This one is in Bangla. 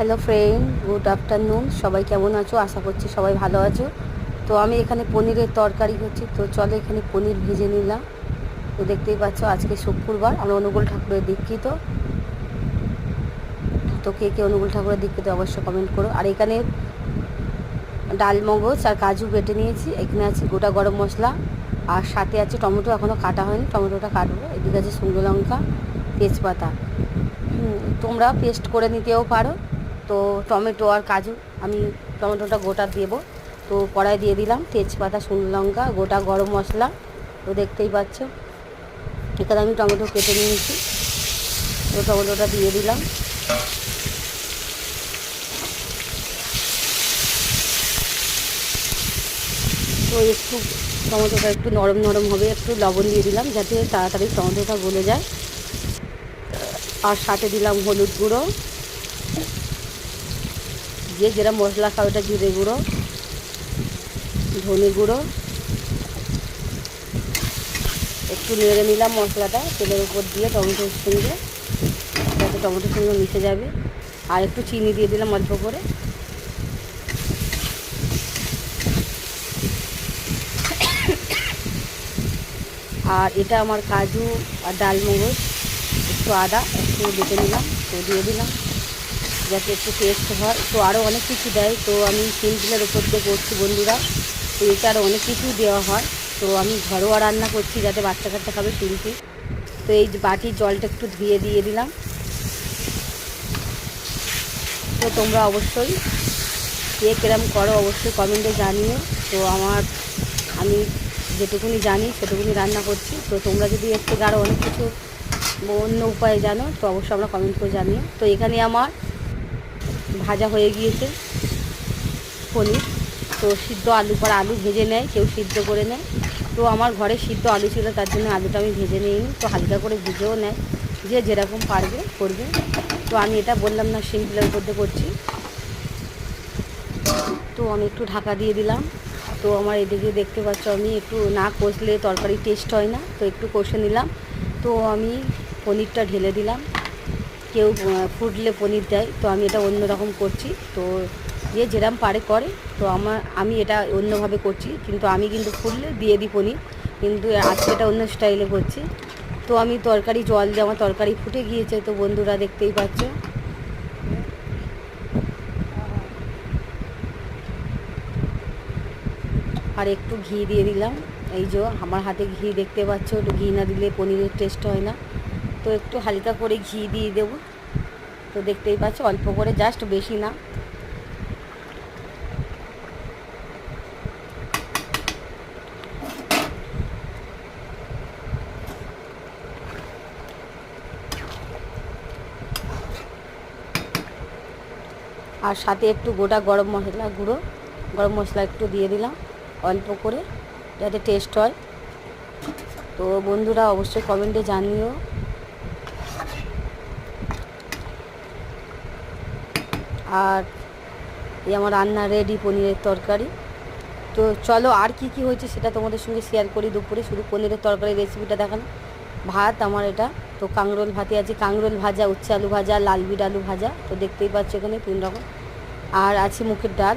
হ্যালো ফ্রেন্ড গুড আফটারনুন সবাই কেমন আছো? আশা করছি সবাই ভালো আছো। তো আমি এখানে পনিরের তরকারি করছি তো চলো এখানে পনির ভেজে নিলাম। তো দেখতেই পাচ্ছ, আজকে শুক্রবার। আমরা অনুকূল ঠাকুরের দীক্ষিত। তো কে কে অনুকূল ঠাকুরের দীক্ষিত অবশ্যই কমেন্ট করো। আর এখানে ডাল, মগজ আর কাজু বেটে নিয়েছি। এখানে আছে গোটা গরম মশলা। আর সাথে আছে টমেটো। এখনও কাটা হয়নি। টমেটোটা কাটবো। এদিকে আছে শুকনো লঙ্কা, তেজপাতা। তোমরা পেস্ট করে নিতেও পারো। তো টমেটো আর কাজু আমি টমেটোটা গোটা দেবো। তো কড়াই দিয়ে দিলাম তেজপাতা, শুকনো লঙ্কা, গোটা গরম মশলা, তো দেখতেই পাচ্ছ। এখানে আমি টমেটো কেটে নিয়েছি। তো টমেটোটা দিয়ে দিলাম। তো একটু টমেটোটা একটু নরম নরম হবে, একটু লবণ দিয়ে দিলাম যাতে তাড়াতাড়ি টমেটোটা গলে যায়। আর সাথে দিলাম হলুদ গুঁড়ো। যে যেটা মশলা খাও ওটা জিরে গুঁড়ো, ধনে গুঁড়ো। একটু নেড়ে নিলাম মশলাটা, তেলের উপর দিয়ে টমেটোর সঙ্গে। যাতে টমেটোর সঙ্গে মিশে যাবে। আর একটু চিনি দিয়ে দিলাম অল্প করে। আর এটা আমার কাজু আর ডালমগজ একটু আদা একটু বেটে নিলাম, তো দিয়ে দিলাম। যাতে একটু টেস্ট হয়। তো আরও অনেক কিছু দেয়। তো আমি সিম্পলের উপর দিয়ে করছি বন্ধুরা। তো এটা আরও অনেক কিছুই দেওয়া হয়। তো আমি ঘরোয়া রান্না করছি যাতে বাচ্চা কাচ্চা খাবে সিম্পল তো এই বাটির জলটা একটু ধুয়ে দিয়ে দিলাম। তো তোমরা অবশ্যই কে কিরম করো অবশ্যই কমেন্টে জানিও। তো আমার, আমি যেটুকুনি জানি সেটুকুনি রান্না করছি। তো তোমরা যদি এর থেকে আরও অনেক কিছু অন্য উপায়ে জানো, তো অবশ্যই আমরা কমেন্ট করে জানিও। তো এখানে আমার ভাজা হয়ে গিয়েছে পনির। তো সিদ্ধ আলু পর আলু ভেজে নেয়, কেউ সিদ্ধ করে নেয়। তো আমার ঘরে সিদ্ধ আলু ছিল, তার জন্য আলুটা আমি ভেজে নিইনি। তো হালকা করে ভেজেও নেয়, যে যেরকম পারবে করবে। তো আমি এটা বললাম, না সিম্পলের মধ্যে করছি। তো আমি একটু ঢাকা দিয়ে দিলাম। তো আমার এদিকে দেখতে পাচ্ছ, আমি একটু না কষলে তরকারি টেস্ট হয় না। তো একটু কষে নিলাম। তো আমি পনিরটা ঢেলে দিলাম। কেউ ফুটলে পনির দেয়, তো আমি এটা অন্য রকম করছি। তো যে যেরম পারে করে, তো আমার, আমি এটা অন্যভাবে করছি। কিন্তু আমি কিন্তু ফুটলে দিয়ে দিই পনির। কিন্তু আজকে এটা অন্য স্টাইলে করছি। তো আমি তরকারি, জল দিয়ে আমার তরকারি ফুটে গিয়েছে, তো বন্ধুরা দেখতেই পাচ্ছ। আর একটু ঘি দিয়ে দিলাম। এই যে আমার হাতে ঘি দেখতে পাচ্ছ একটু ঘি না দিলে পনিরের টেস্ট হয় না। তো একটু হালকা করে ঘি দিয়ে দেবো। তো দেখতেই পাচ্ছ, অল্প করে জাস্ট বেশি না। আর সাথে একটু গোটা গরম মশলা গুঁড়ো, গরম মশলা একটু দিয়ে দিলাম, অল্প করে, যাতে টেস্ট হয়। তো বন্ধুরা, অবশ্যই কমেন্টে জানিও। আর এই আমার রান্না রেডি পনিরের তরকারি। তো চলো আর কি কি হয়েছে সেটা তোমাদের সঙ্গে শেয়ার করি দুপুরে। শুধু পনিরের তরকারি রেসিপিটা দেখানো ভাত আমার এটা। তো কাংরোল ভাতে আছে কাংরোল ভাজা, উচ্ছে আলু ভাজা লাল বিট আলু ভাজা। তো দেখতেই পাচ্ছ এখানে তিন রকম। আর আছে মুখের ডাল।